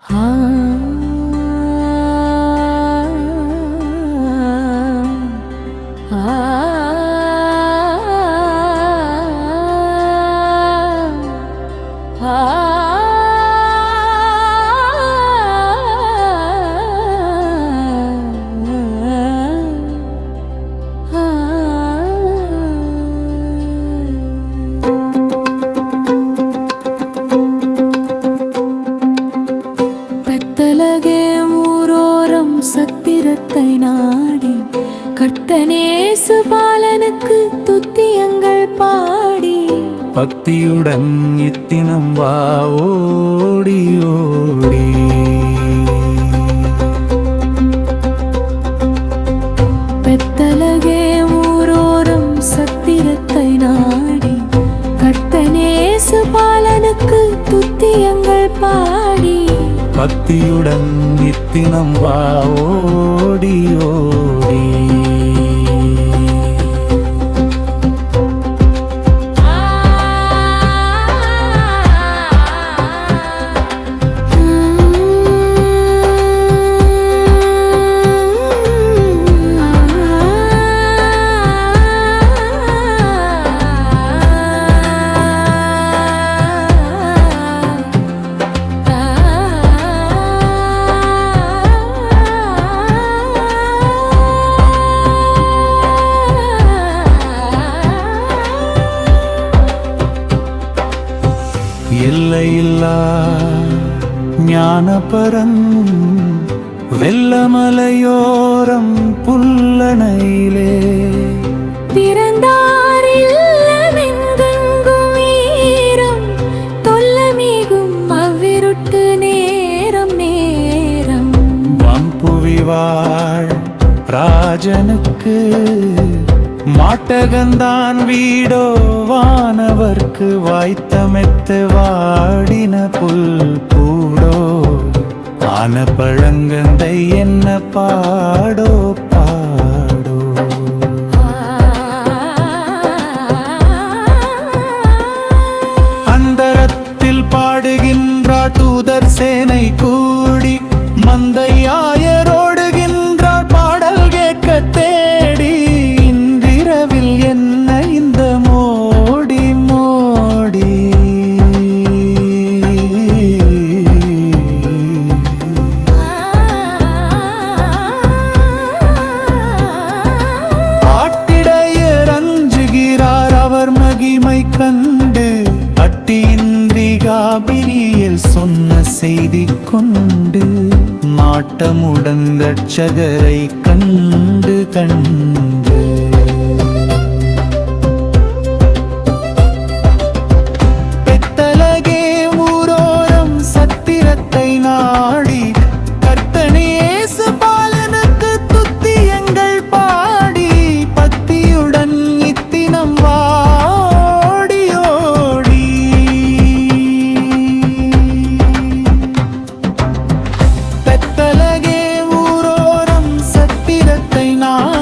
寒 சத்திரத்தை நாடி கர்த்தனேசு பாலனுக்கு துத்தியங்கள் பாடி பக்தியுடன் இத்தினம் வா ஓடி ஓடி. பக்தியுடன் நித்தினம் வா ஓடி ஓடி எல்லையில்லா ஞானபரன் வெள்ளமலையோரம் புல்லணையிலே. ராஜனுக்கு மாட்டகந்தான் வீடோ வானவர்க்கு வாய்த்தமெத்து வாடின புல் பூடோ ஆன பழங்கந்தை என்ன பாடோ பாடோ மகிமை கண்டு அட்டியின்றி காபிரியில் சொன்ன செய்தி கொண்டு நாட்டமுடன் ரட்சகரை கண்டு கண்டு. না